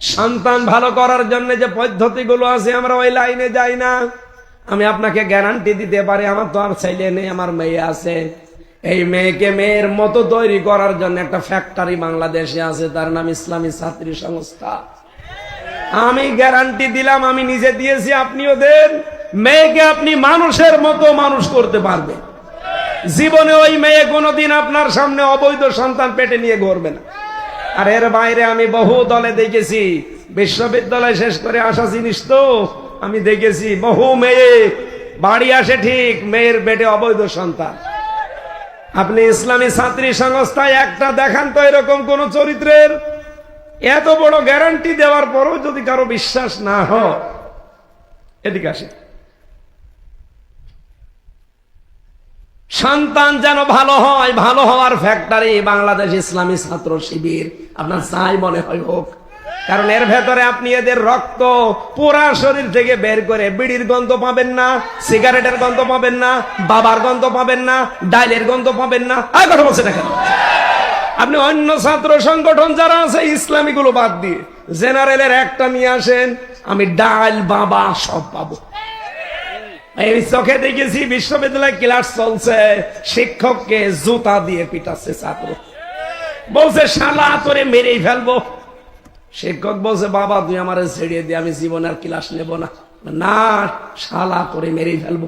সন্তান ভালো করার জন্য যে পদ্ধতিগুলো আছে, আমরা ওই লাইনে যাই না। আমি আপনাকে গ্যারান্টি দিতে পারি, আমার তো আর ছেলে নেই, আমার মেয়ে আছে। এই মেয়েকে মেয়ের মতো তৈরি করার জন্য একটা ফ্যাক্টরি বাংলাদেশে আছে, তার নাম ইসলামী ছাত্রী সংস্থা। আমি গ্যারান্টি দিলাম, আমি নিজে দিয়েছি, আপনিও দেন। মেয়েকে আপনি মানুষের মতো মানুষ করতে পারবেন। জীবনে ওই মেয়ে কোনোদিন আপনার সামনে অবৈধ সন্তান পেটে নিয়ে ঘুরবে না। আর এর বাইরে আমি বহু দলে দেখেছি। বিশ্ববিদ্যালয় শেষ করে আসা জিনিস তো আমি দেখেছি। বহু মেয়ে, বাড়ি আসে ঠিক, মেয়ের পেটে অবৈধ সন্তান। আপনি ইসলামী ছাত্রী সংস্থায় একটা দেখান তো এরকম কোন চরিত্রের? এত বড় গ্যারান্টি দেওয়ার পরও যদি কারও বিশ্বাস না হয়, এদিকে আসে সন্তান যেন ভালো হয়, ভালো হওয়ার ফ্যাক্টরি বাংলাদেশ ইসলামী ছাত্র শিবির। আপনার চাই মনে হয় হোক। কারণ এর ভেতরে আপনি এদের রক্ত পুরা শরীর থেকে বের করে বিড়ির গন্ধ পাবেন না, সিগারেটের গন্ধ পাবেন না, বাবার গন্ধ পাবেন না, ডাইলের গন্ধ পাবেন না। আর কথা বলছে না কেন? আপনি অন্য ছাত্র সংগঠন যারা আছে ইসলামী গুলো বাদ দিয়ে, জেনারেলের একটা নিয়ে আসেন, আমি ডাল বাবা সব পাবো। এই চোখে দেখেছি বিশ্ববিদ্যালয় ক্লাস চলছে, শিক্ষককে জুতা দিয়ে পিটাচ্ছে ছাত্র। বলছে, শালা, তোরে মেরেই ফেলব। শিক্ষক বলছে, বাবা, তুই আমার ছেড়িয়ে দিয়ে আমি জীবন আর ক্লাস নেব না। না, শালা করে মেরেই ফেলব।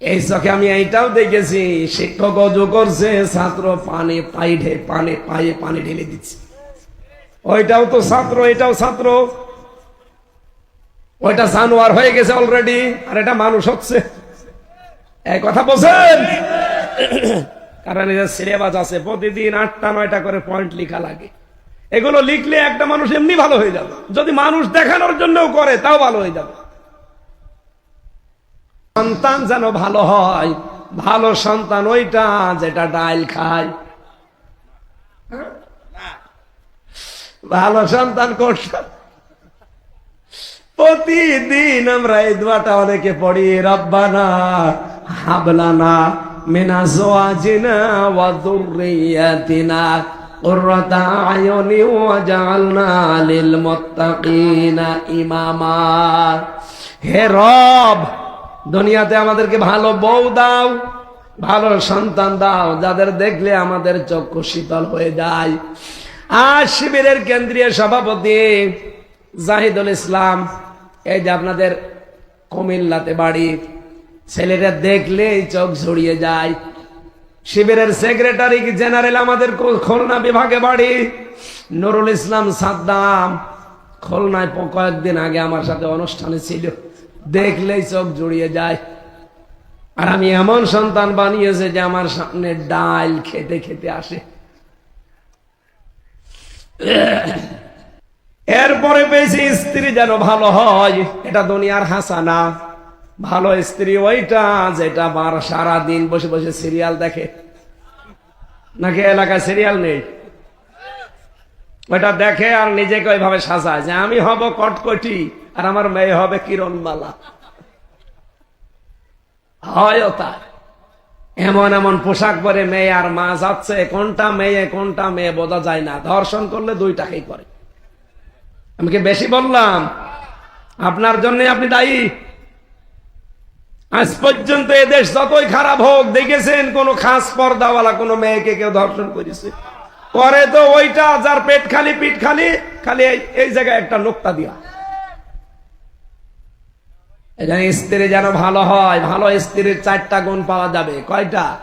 এই চোখে আমি এইটাও দেখেছি, শিক্ষক অজু করছে, ছাত্র পানে পাই ঢে পানি পায়ে পানি ঢেলে দিচ্ছে। ওইটাও তো ছাত্র, এটাও ছাত্র। ওইটা জানোয়ার হয়ে গেছে অলরেডি আর এটা মানুষ হচ্ছে। এই কথা বলছেন? কারণ এদের সিলেবাস আছে, প্রতিদিন আটটা নয়টা করে পয়েন্ট লেখা লাগে। এগুলো লিখলে একটা মানুষ এমনি ভালো হয়ে যাবে। যদি মানুষ দেখানোর জন্যও করে, তাও ভালো হয়ে যাবে। সন্তান যেন ভালো হয়, ভালো সন্তান ওইটা যেটা ডাইল খায়। ভালো সন্তান কোনটা? প্রতিদিন আমরা এই দোয়াটা অনেকে পড়ি, রব্বানা হাবলানা মিনা জোয়াজিনা ওয়া কুররাতা আয়ুনি ওয়াজআলনা লিল মুত্তাকিনা ইমামা। হে রব, দুনিয়াতে আমাদেরকে ভালো বউ দাও, ভালো সন্তান দাও, যাদের দেখলে আমাদের চক্ষু শীতল হয়ে যায়। আর শিবিরের কেন্দ্রীয় সভাপতি জাহিদুল ইসলাম এই যে আপনাদের কুমিল্লাতে বাড়ি ছেলেটা দেখলেই চোখ ঝরিয়ে যায়। শিবিরের সেক্রেটারি জেনারেল আমাদের খুলনা বিভাগে বাড়ি? নুরুল ইসলাম সাদ্দাম খুলনায় কয়েকদিন আগে আমার সাথে অনুষ্ঠানে ছিল। দেখলেই চোখ জড়িয়ে যায়। আর আমি এমন সন্তান বানিয়েছে যে আমার সামনে ডাল খেতে খেতে আসে। এরপরে পেয়েছি স্ত্রী যেন ভালো হয়, এটা দুনিয়ার হাসানা। ভালো স্ত্রী ওইটা যেটা বার সারা দিন বসে বসে সিরিয়াল দেখে। নাকি এলাকায় সিরিয়াল নেই? ওইটা দেখে আর নিজেকে ওইভাবে সাজায় যে আমি হব কটকটি আর আমার মেয়ে হবে কিরণমালা। হয়ও তার এমন এমন পোশাক পরে মেয়ে আর মা যাচ্ছে, কোনটা মেয়ে কোনটা মেয়ে বোঝা যায় না। ধর্ষণ করলে দুইটাকেই করে। আমি কি বেশি বললাম? আপনার জন্য আপনি দায়ী। আজ পর্যন্ত এদেশ যতই খারাপ হোক, দেখেছেন কোন খাস পর্দাওয়ালা, কোন মেয়েকে কেউ ধর্ষণ করেছে। করে তো ওইটা যার পেট খালি, পিঠ খালি খালি এই- জায়গায় একটা নোকটা দিয়া। এখানে স্ত্রী যেন ভালো হয়, ভালো স্ত্রীর চারটা গুণ পাওয়া যাবে। কয়টা?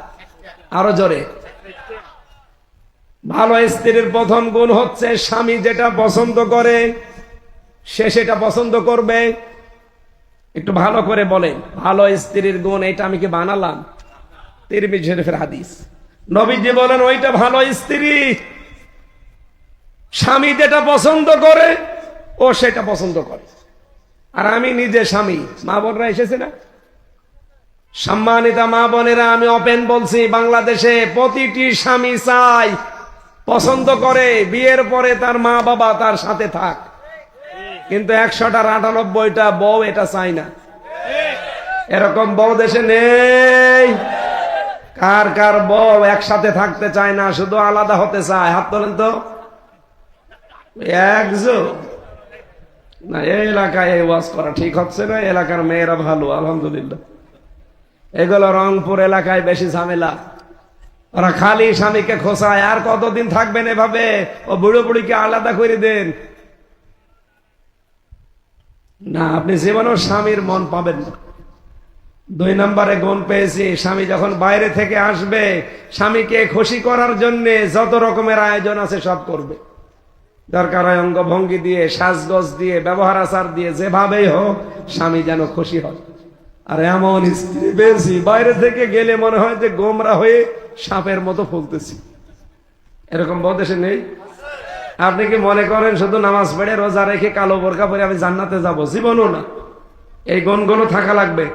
আরও জোরে। ভালো স্ত্রীর প্রথম গুণ হচ্ছে স্বামী যেটা পছন্দ করে, সে সেটা পছন্দ করবে। একটু ভালো করে বলেন, ভালো স্ত্রীর গুণ এটা আমি কি বানালাম? তিরমি শরীফের হাদিস। নবীজি বলেন, ওইটা ভালো স্ত্রী। স্বামী যেটা পছন্দ করে, ও সেটা পছন্দ করে। আর আমি নিজে স্বামী, মা বোনরা এসেছে না? সম্মানিতা মা বোনেরা, আমি ওপেন বলছি, বাংলাদেশে প্রতিটি স্বামী চাই পছন্দ করে, বিয়ের পরে তার মা বাবা তার সাথে থাক। কিন্তু একশোটার আটানব্বইটা বউ এটা চাই না। এরকম বউ দেশে নেই। কার কার বউ একসাথে থাকতে চায় না, শুধু আলাদা হতে চায়। হাত তোলেন তো। না, এই এলাকায় এই ওয়াজ করা ঠিক হচ্ছে না এলাকার মেয়েরা ভালো, আলহামদুলিল্লাহ। এগুলো রংপুর এলাকায় বেশি ঝামেলা। ওরা খালি স্বামীকে খোসায় আর কতদিন থাকবেন এভাবে? ও বুড়ো বুড়িকে আলাদা করে দেন। না, আপনি জীবনেও স্বামীর মন পাবেন না। দুই নম্বরে গুণ পেয়েছি, স্বামী যখন বাইরে থেকে আসবে, স্বামীকে খুশি করার জন্য যত রকমের আয়োজন আছে সব করবে। দরকার হয় অঙ্গভঙ্গি দিয়ে, সাজগজ দিয়ে, ব্যবহার আচার দিয়ে, যেভাবেই হোক, স্বামী যেন খুশি হয়। আর এমন স্ত্রী পেয়েছি, বাইরে থেকে গেলে মনে হয় যে গোমরা হয়ে সাপের মতো ফুলতেছি। এরকম বদেশে নেই। আপনি কি মনে করেন শুধু নামাজ পড়ে রোজা রেখে কালো বোরকা পরে আমি জান্নাতে যাব? জীবনও না। এই গনগুলো থাকা লাগবে।